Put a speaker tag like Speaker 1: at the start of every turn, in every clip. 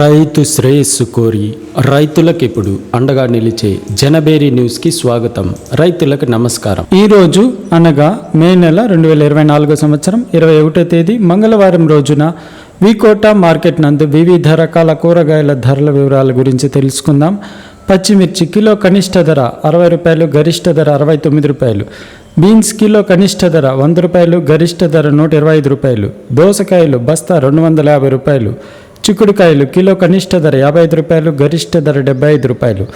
Speaker 1: రైతు శ్రేయస్సు కోరి రైతులకు ఇప్పుడు అండగా నిలిచే జనబేరి న్యూస్కి స్వాగతం. రైతులకు నమస్కారం.
Speaker 2: ఈరోజు అనగా మే నెల రెండు వేల ఇరవై నాలుగో సంవత్సరం ఇరవై ఒకటో తేదీ మంగళవారం రోజున వికోట మార్కెట్ నందు వివిధ రకాల కూరగాయల ధరల వివరాల గురించి తెలుసుకుందాం. పచ్చిమిర్చి కిలో కనిష్ట ధర అరవై రూపాయలు గరిష్ట ధర అరవై తొమ్మిది రూపాయలు. బీన్స్ కిలో కనిష్ట ధర వంద రూపాయలు గరిష్ట ధర నూట ఇరవై ఐదు రూపాయలు. దోసకాయలు బస్తా రెండు వందల యాభై రూపాయలు. చిక్కుడుకాయలు కిలో కనిష్ట ధర యాభై ఐదు రూపాయలు గరిష్ట ధర డెబ్బై ఐదు రూపాయలు.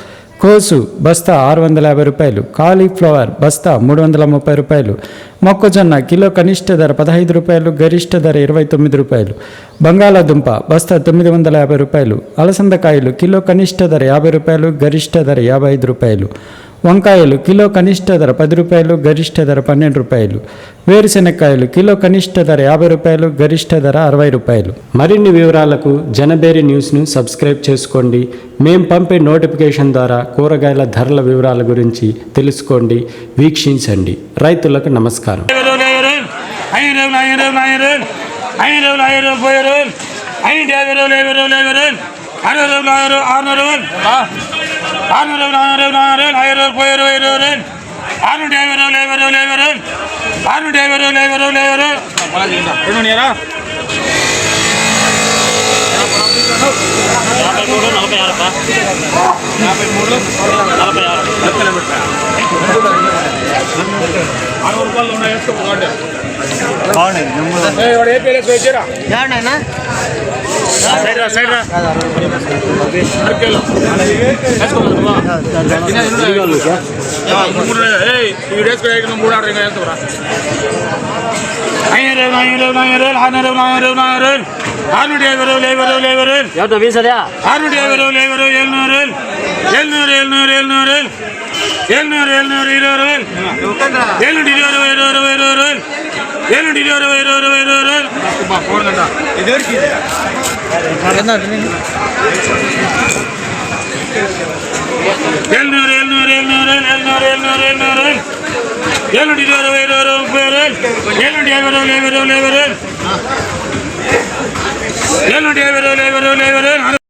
Speaker 2: కోసు బస్తా ఆరు వందల యాభై రూపాయలు. కాలీఫ్లవర్ బస్తా మూడు వందల ముప్పై రూపాయలు. మొక్కజొన్న కిలో కనిష్ట ధర పదహైదు రూపాయలు గరిష్ట ధర ఇరవై తొమ్మిది రూపాయలు. బంగాళాదుంప బస్తా తొమ్మిది వందల యాభై రూపాయలు. అలసందకాయలు కిలో కనిష్ట ధర యాభై రూపాయలు గరిష్ట ధర యాభై ఐదు రూపాయలు. వంకాయలు కిలో కనిష్ట ధర పది రూపాయలు గరిష్ట ధర పన్నెండు రూపాయలు వేరుశెనక్కాయలు కిలో కనిష్ట ధర యాభై రూపాయలు గరిష్ట ధర అరవై రూపాయలు
Speaker 1: మరిన్ని వివరాలకు జనబేరి న్యూస్ను సబ్స్క్రైబ్ చేసుకోండి మేం పంపే నోటిఫికేషన్ ద్వారా కూరగాయల ధరల వివరాల గురించి తెలుసుకోండి వీక్షించండి రైతులకు నమస్కారం
Speaker 3: ஐநூறு ஐநூறு ஐநூறு ஐநூறு ஐநூறு போயிரு ஐநூறு ஐநூறு ஐநூறு ஐநூறு அறுநூறு ஆயிரம் அறுநூறு அறுநூறு நானூறு நானூறு ஐநூறு போயிரு ஐநூறு அறுநூற்றி ஐநூறு ஐநூறு ஐநூறு அறுநூற்றி ஐநூறு ஐநூறு ஐநூறு ఎన్నోనియరా
Speaker 4: యాభై మూడు నలభై ఆరు అబ్బా.
Speaker 3: యాభై మూడు
Speaker 4: నలభై ఆరు
Speaker 3: లెక్కలు పెట్టా అరవై రూపాయలు ఉన్నాయి వేసుకోండి వాడు ఏ పేరు వేసారా సైడ్ రా సైడ్ రా అరకేలో మూడు ఏయ్ ఈ డేస్ మూడు ఆరు ఇంకా వేస్తారా ఐదు ఐదు எழுநூறு எழுநூறு எழுநூறு. எழுநூறு எழுநூறு இருபது. எழுநூற்றி இருபது இருபது இருபது. எழுநூற்றி இருபது இருபது இருபது. எழுநூறு எழுநூறு எழுநூறு எழுநூறு எழுநூறு எழுநூறு. எழுநூற்றி இருபது இருபது முப்பது. எழுநூற்றி ஐம்பது ஐம்பது ஐம்பது எழுநூற்றி ஐம்பது ஐம்பது ஐம்பது